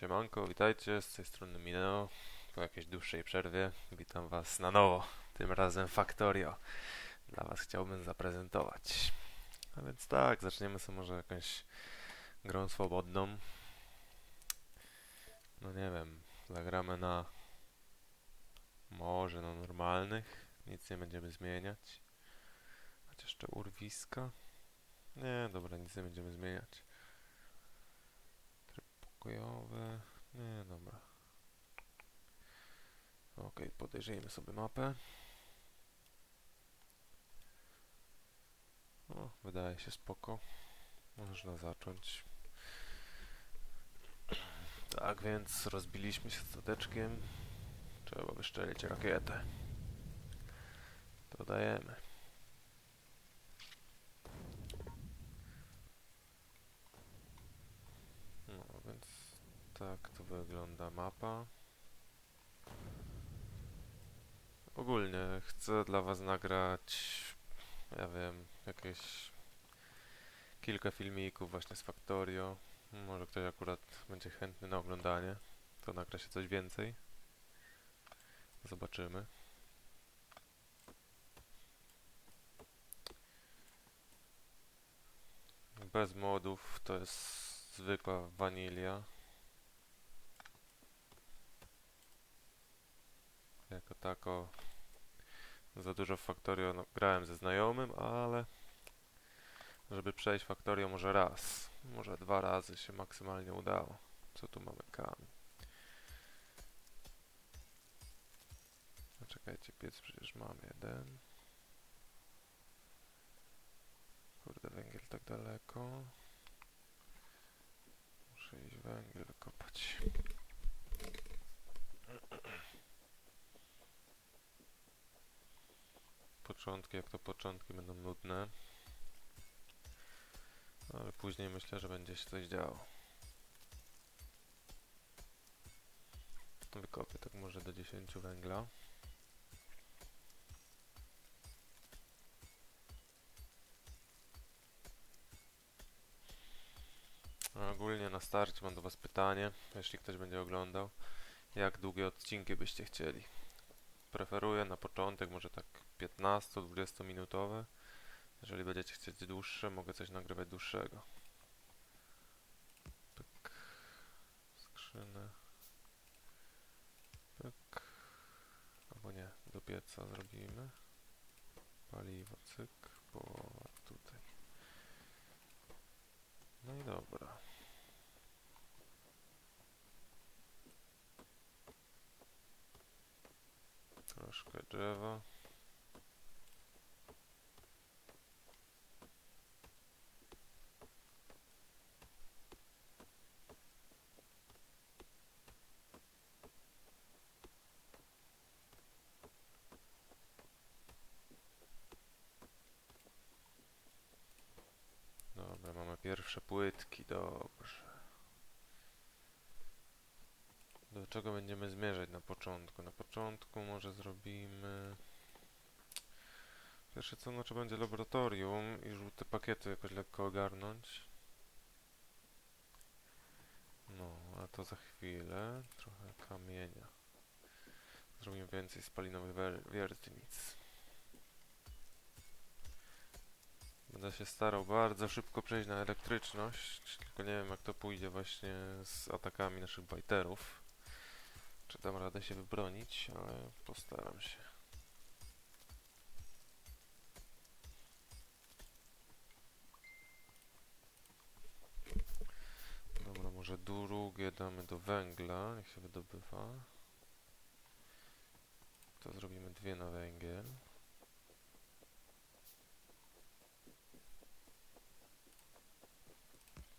Siemanko, witajcie, z tej strony Mineo. Po jakiejś dłuższej przerwie witam was na nowo, tym razem Factorio. Dla was chciałbym zaprezentować. A więc tak, zaczniemy sobie może jakąś grą swobodną. No nie wiem, zagramy na może na normalnych, nic nie będziemy zmieniać. Chociaż jeszcze urwiska. Nie, dobra, nic nie będziemy zmieniać. Pokojowy. Nie, dobra. Okej, podejrzyjmy sobie mapę. O, wydaje się spoko. Można zacząć. Tak więc rozbiliśmy się stateczkiem. Trzeba wyszczelić rakietę. Dodajemy. No więc tak to wygląda mapa. Ogólnie chcę dla was nagrać, ja wiem, jakieś kilka filmików właśnie z Factorio. Może ktoś akurat będzie chętny na oglądanie, to nagra się coś więcej. Zobaczymy. Bez modów to jest zwykła wanilia. Tako za dużo w Factorio no, grałem ze znajomym, ale żeby przejść Factorio może raz, może dwa razy się maksymalnie udało. Co tu mamy kamień? No czekajcie, piec przecież mam jeden. Kurde, węgiel tak daleko. Muszę iść węgiel wykopać. Początki, jak to początki będą nudne. Ale później myślę, że będzie się coś działo. Wykopię tak może do 10 węgla. Ogólnie na starcie mam do Was pytanie, jeśli ktoś będzie oglądał, jak długie odcinki byście chcieli? Preferuję na początek może tak 15-20 minutowe. Jeżeli będziecie chcieć dłuższe, mogę coś nagrywać dłuższego. Pyk. Skrzynę. Pyk. Albo nie, do pieca zrobimy. Paliwo, cyk, połowa tutaj. No i dobra. Troszkę drzewa. Dobra, mamy pierwsze płytki, dobrze. Do czego będziemy zmierzać na początku? Na początku może zrobimy... Pierwsze co, no trzeba będzie laboratorium i żółte pakiety jakoś lekko ogarnąć. No, a to za chwilę. Trochę kamienia. Zrobimy więcej spalinowych wiertnic. Będę się starał bardzo szybko przejść na elektryczność, tylko nie wiem jak to pójdzie właśnie z atakami naszych bajterów. Czy dam radę się wybronić, ale postaram się. Dobra, może drugie damy do węgla, niech się wydobywa. To zrobimy dwie na węgiel.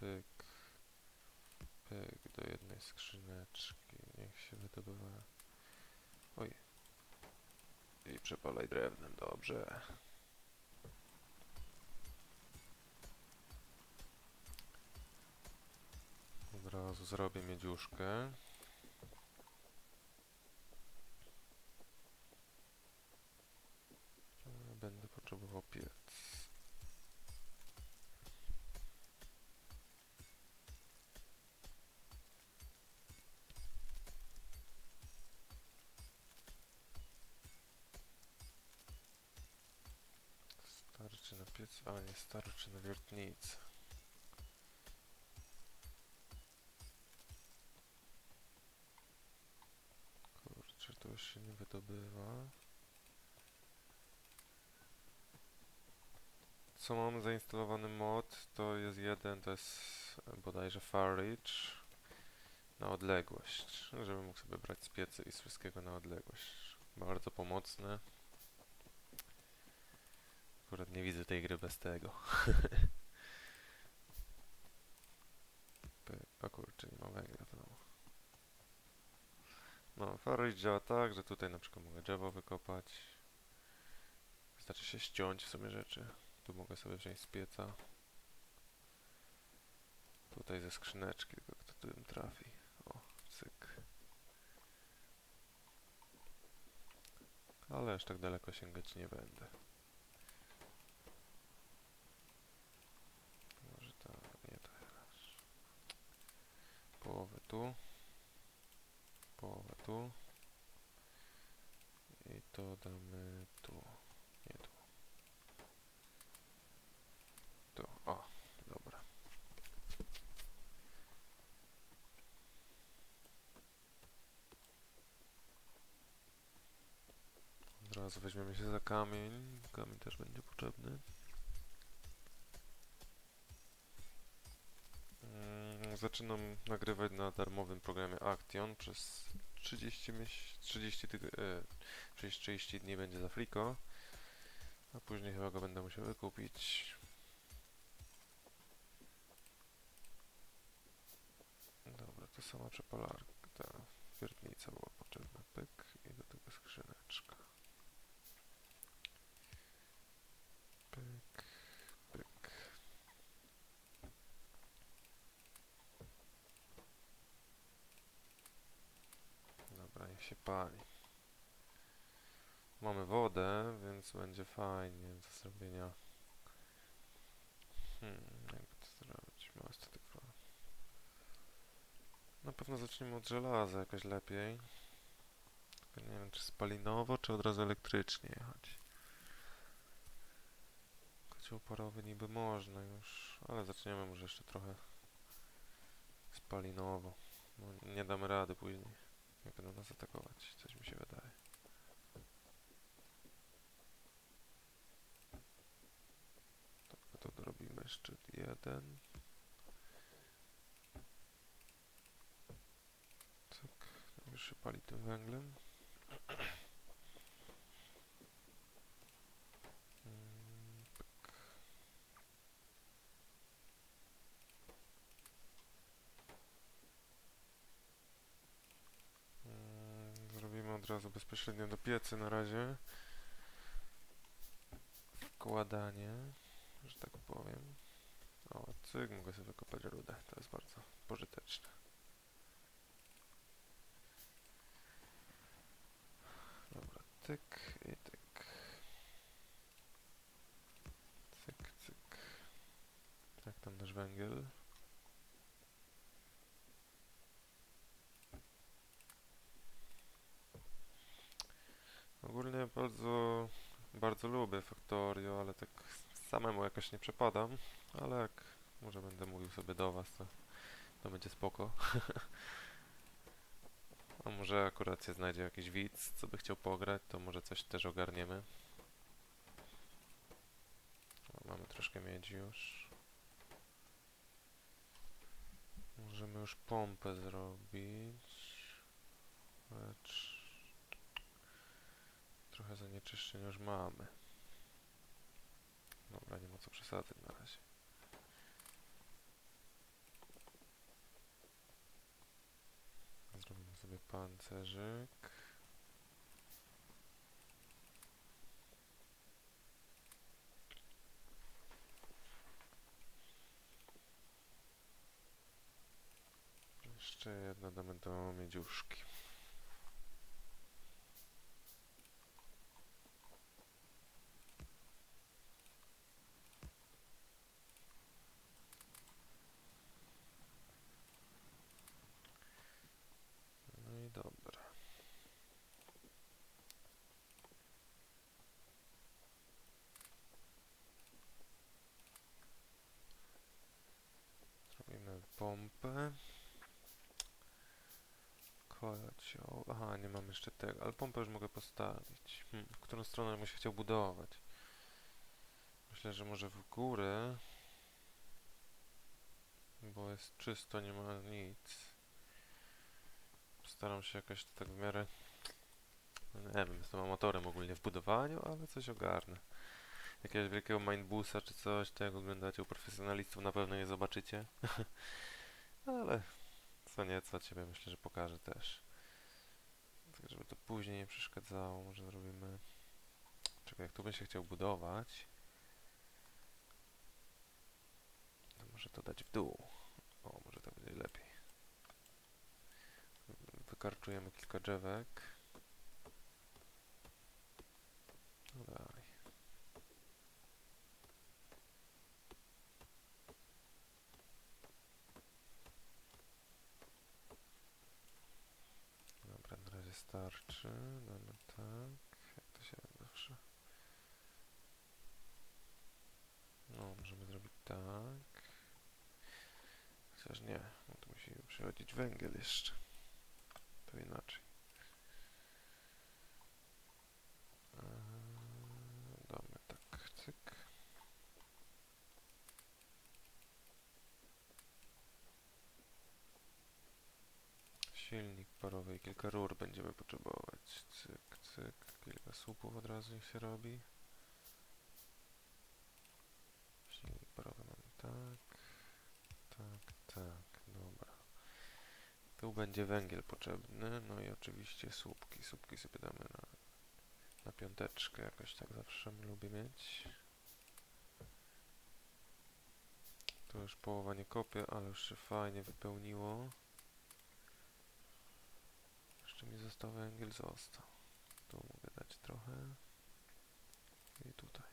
Pyk. Pyk do jednej skrzyneczki. Oj. I przepalaj drewnem, dobrze. Od razu zrobię miedziuszkę. E, Będę potrzebował piec. A nie starczy na wiertnicy. Kurczę, to już się nie wydobywa. Co mam zainstalowany mod, to jest jeden, to jest e, bodajże Far Reach na odległość, żeby mógł sobie brać z piecy i z wszystkiego na odległość. Bardzo pomocne. Akurat nie widzę tej gry bez tego. O kurczę, nie ma węgla w. No, Far Reach działa tak, że tutaj na przykład mogę drzewo wykopać. Znaczy się ściąć w sumie rzeczy. Tu mogę sobie wziąć z pieca. Tutaj ze skrzyneczki, tylko kto tu bym trafi. O, cyk. Ale aż tak daleko sięgać nie będę. Może tak, nie teraz. Połowę tu. Połowę tu. I to damy tu. Nie tu. Tu, o, dobra. Od razu weźmiemy się za kamień. Kamień też będzie potrzebny. Mm, Zaczynam nagrywać na darmowym programie Action przez 30 myśl, 30, tyg- e, przez 30 dni będzie za friko, a później chyba go będę musiał wykupić. Dobra, to sama przepalarka, ta wiertnica była potrzebna, pyk i do tego skrzyneczka. Pyk, pyk. Dobra, niech się pali. Mamy wodę, więc będzie fajnie do zrobienia. Hmm, jakby to zrobić? Tylko. Na pewno zaczniemy od żelaza jakoś lepiej. Nie wiem, czy spalinowo, czy od razu elektrycznie jechać. Kocioł parowy niby można już, ale zaczniemy może jeszcze trochę spalinowo. No, nie damy rady później. Jak będą nas atakować, coś mi się wydaje. Tylko to dorobimy jeszcze jeden. Tak, już się pali tym węglem. Od razu bezpośrednio do piecy na razie. Wkładanie, że tak powiem. O, cyk, mogę sobie wykopać rudę. To jest bardzo pożyteczne. Dobra, tyk i tyk. Cyk, cyk. Jak tam nasz węgiel? Ogólnie bardzo, bardzo lubię Factorio, ale tak samemu jakoś nie przepadam, ale jak może będę mówił sobie do was, to, to będzie spoko. A może akurat się znajdzie jakiś widz, co by chciał pograć, to może coś też ogarniemy. Mamy troszkę miedzi już. Możemy już pompę zrobić. Lecz... Trochę zanieczyszczeń już mamy. Dobra, nie ma co przesadzać na razie. Zrobimy sobie pancerzyk. Jeszcze jedno damy do miedziuszki. pompę. Kolacioł. Aha, nie mam jeszcze tego, ale pompę już mogę postawić. Hmm, w którą stronę bym się chciał budować? Myślę, że może w górę. Bo jest czysto, nie ma nic. Staram się jakoś tak w miarę... No nie wiem, jestem amatorem ogólnie w budowaniu, ale coś ogarnę. Jakiegoś wielkiego mindbusa czy coś, to jak oglądacie u profesjonalistów na pewno je zobaczycie. ale co nieco ciebie myślę, że pokażę też. Tak, żeby to później nie przeszkadzało, może zrobimy... Czekaj, jak tu bym się chciał budować... To może to dać w dół. O, może tak będzie lepiej. Wykarczujemy kilka drzewek. Dobra, na razie starczy. Damy tak. Jak to się zawsze... No, możemy zrobić tak. Chociaż nie, no to musi przychodzić węgiel jeszcze. To inaczej. Eee, Damy tak, cyk. Silnik parowy i kilka rur będziemy potrzebować. Cyk, cyk. Kilka słupów od razu się robi. Silnik parowy mamy tak. Tak, tak, dobra. Tu będzie węgiel potrzebny, no i oczywiście słupki. Słupki sobie damy na, na piąteczkę, jakoś tak zawsze lubię mieć. Tu już połowa nie kopie, ale już się fajnie wypełniło. Jeszcze mi został węgiel, został. Tu mogę dać trochę. I tutaj.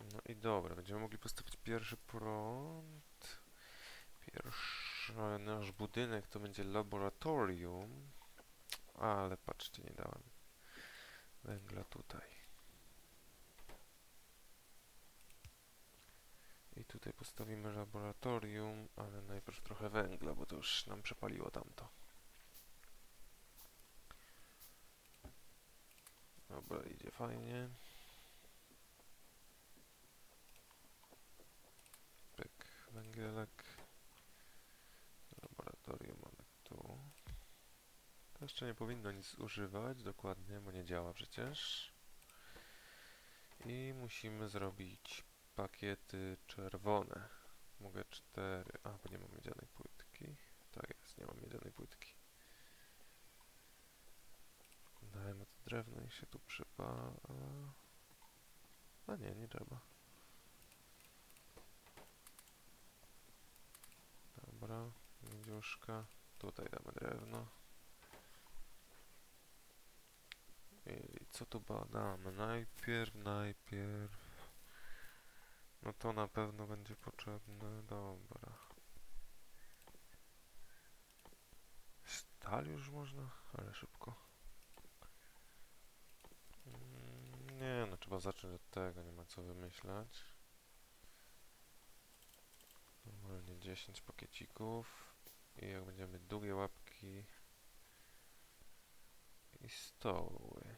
No i dobra, będziemy mogli postawić pierwszy prąd. Pierwszy nasz budynek to będzie laboratorium. Ale patrzcie, nie dałem węgla tutaj. I tutaj postawimy laboratorium, ale najpierw trochę węgla, bo to już nam przepaliło tamto. Dobra, idzie fajnie. Pyk, węgielek. Laboratorium mamy tu. To jeszcze nie powinno nic używać dokładnie, bo nie działa przecież. I musimy zrobić pakiety czerwone. Mogę cztery. A, bo nie mam miedzianej płytki. Tak jest, nie mam miedzianej płytki. Dajmy to drewno i się tu przypala. A nie, nie trzeba. Dobra, miedziuszka. Tutaj damy drewno. I co tu badamy? Najpierw, najpierw. No to na pewno będzie potrzebne. Dobra. Stal już można? Ale szybko. Mm, Nie, no trzeba zacząć od tego, nie ma co wymyślać. Normalnie 10 pakiecików. I jak będziemy długie łapki i stoły.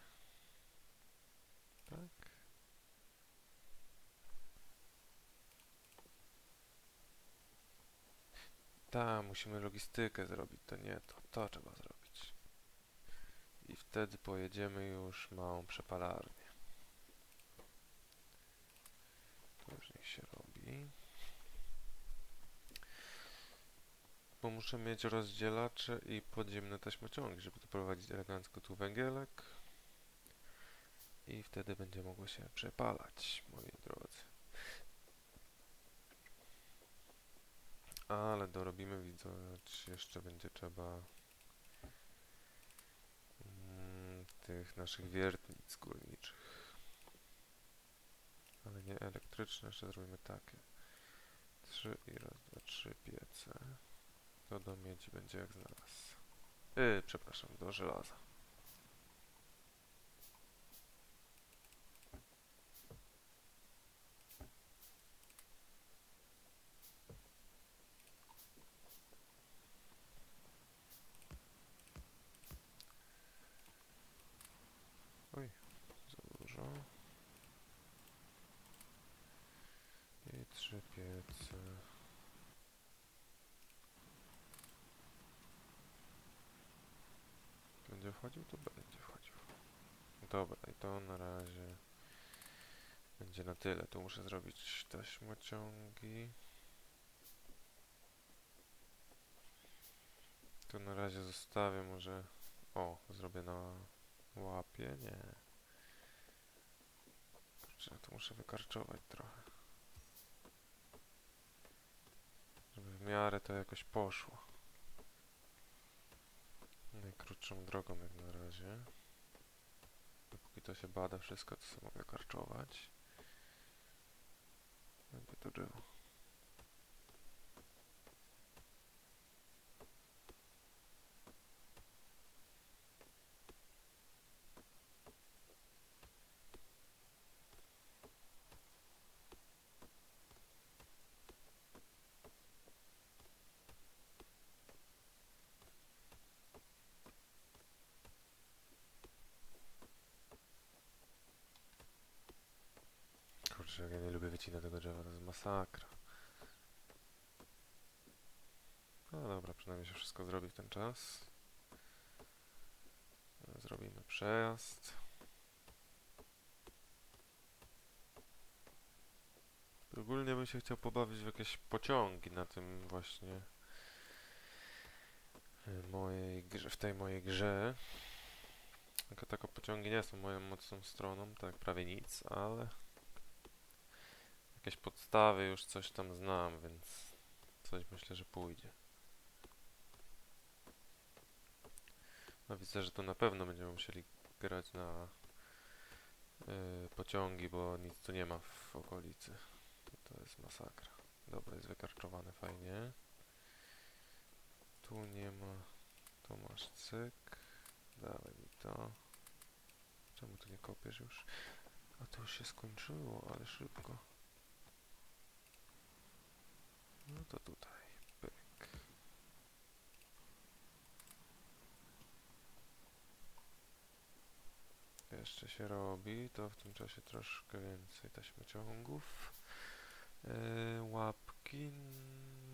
Tak? Tak, musimy logistykę zrobić, to nie to, to trzeba zrobić. I wtedy pojedziemy już małą przepalarnię. To już niech się robi. Bo muszę mieć rozdzielacze i podziemne taśmociągi, żeby doprowadzić elegancko tu węgielek. I wtedy będzie mogło się przepalać, moi drodzy. Ale dorobimy, widać, jeszcze będzie trzeba mm, tych naszych wiertnic górniczych. Ale nie elektryczne, jeszcze zrobimy takie. Trzy i raz, dwa, trzy piece. To do miedzi będzie jak znalazł. Yy, przepraszam, do żelaza. trzy piece. Będzie wchodził? To będzie wchodził. Dobra, i to na razie będzie na tyle. Tu muszę zrobić taśmociągi. Tu na razie zostawię może... O, zrobię na łapie? Nie. Kurczę, to muszę wykarczować trochę. Żeby w miarę to jakoś poszło. Najkrótszą drogą jak na razie. Dopóki to się bada wszystko, to sobie mogę karczować. Będzie to żyło. Kurczę, jak ja nie lubię wycinać tego drzewa, to jest masakra. No dobra, przynajmniej się wszystko zrobi w ten czas. Zrobimy przejazd. Ogólnie bym się chciał pobawić w jakieś pociągi na tym właśnie y, mojej grze, w tej mojej grze. Jako tako pociągi nie są moją mocną stroną, tak prawie nic, ale jakieś podstawy już coś tam znam, więc coś myślę, że pójdzie. No widzę, że to na pewno będziemy musieli grać na y, pociągi, bo nic tu nie ma w okolicy. To jest masakra. Dobra, jest wykarczowane fajnie. Tu nie ma. Tu masz cyk. Dawaj mi to. Czemu tu nie kopiesz już? A to się skończyło, ale szybko. No to tutaj. Pyk. Jeszcze się robi, to w tym czasie troszkę więcej taśmociągów. Yy, łapki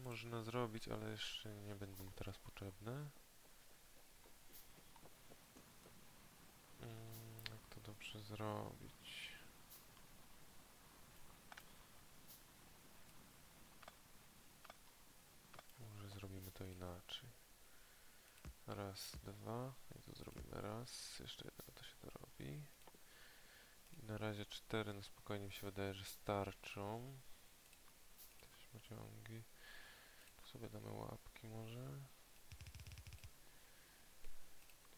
można zrobić, ale jeszcze nie będą teraz potrzebne. Mm, jak to dobrze zrobić? Może zrobimy to inaczej. Raz, dwa. I tu zrobimy raz. Jeszcze jednego to się dorobi. I na razie cztery, no spokojnie mi się wydaje, że starczą. Taśmociągi. Tu sobie damy łapki może.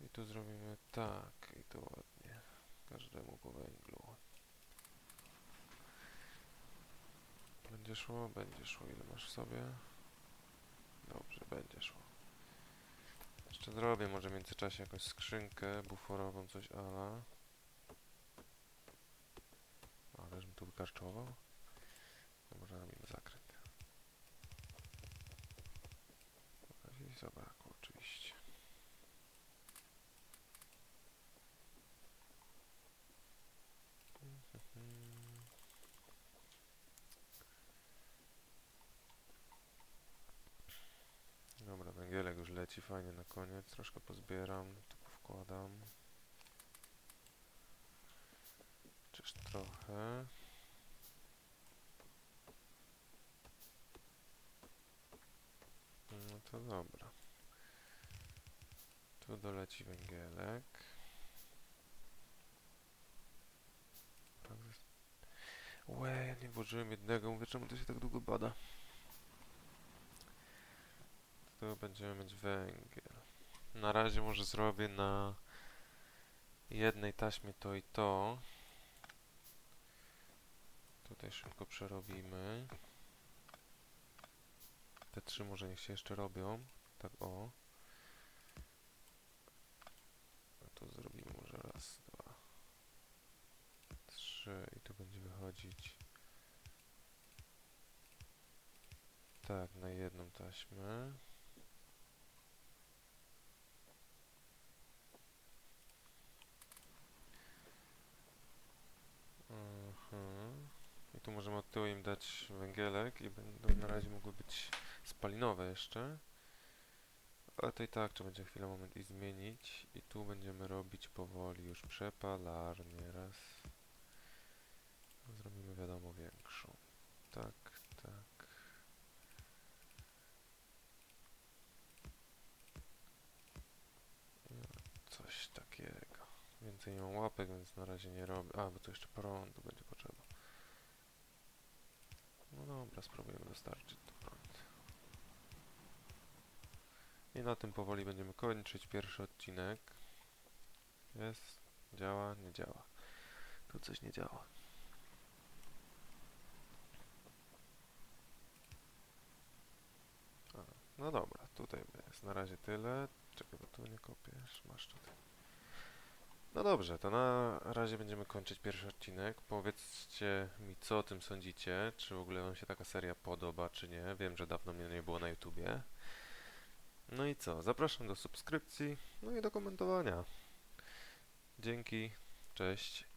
I tu zrobimy tak. I to ładnie. Każdemu po węglu. Będzie szło? Będzie szło. Ile masz w sobie? Dobrze, będzie szło. Jeszcze zrobię może w międzyczasie jakąś skrzynkę buforową, coś ala. Ale żebym tu wykarczował. Dobra, robimy zakręt. I oczywiście. Mhm. Dobra, węgielek fajnie na koniec. Troszkę pozbieram, tu wkładam. Czyż trochę. No to dobra. Tu doleci węgielek. Tak. Łe, ja nie włożyłem jednego. Mówię, czemu to się tak długo bada? Tu będziemy mieć węgiel. Na razie może zrobię na jednej taśmie to i to. Tutaj szybko przerobimy. Te trzy może niech się jeszcze robią. Tak o. A tu zrobimy może raz, dwa, trzy i tu będzie wychodzić. Tak, na jedną taśmę. Aha. I I tu dać węgielek i będą na razie mogły być spalinowe jeszcze. Ale to i tak trzeba będzie chwilę, moment i zmienić. I tu będziemy robić powoli już przepalarnię. Raz. Zrobimy wiadomo większą. Tak, tak. No, Coś takiego. Więcej nie mam łapek, więc na razie nie robię. A, bo tu jeszcze prądu będzie potrzeba. No dobra, spróbujemy dostarczyć tu prąd. I na tym powoli będziemy kończyć pierwszy odcinek. Jest, działa, nie działa. Tu coś nie działa. No dobra, tutaj jest na razie tyle. Czekaj, bo tu nie kopiesz, masz tutaj. No dobrze, to na razie będziemy kończyć pierwszy odcinek. Powiedzcie mi, co o tym sądzicie. Czy w ogóle wam się taka seria podoba, czy nie. Wiem, że dawno mnie nie było na YouTubie. No i co? Zapraszam do subskrypcji, no i do komentowania. Dzięki, cześć.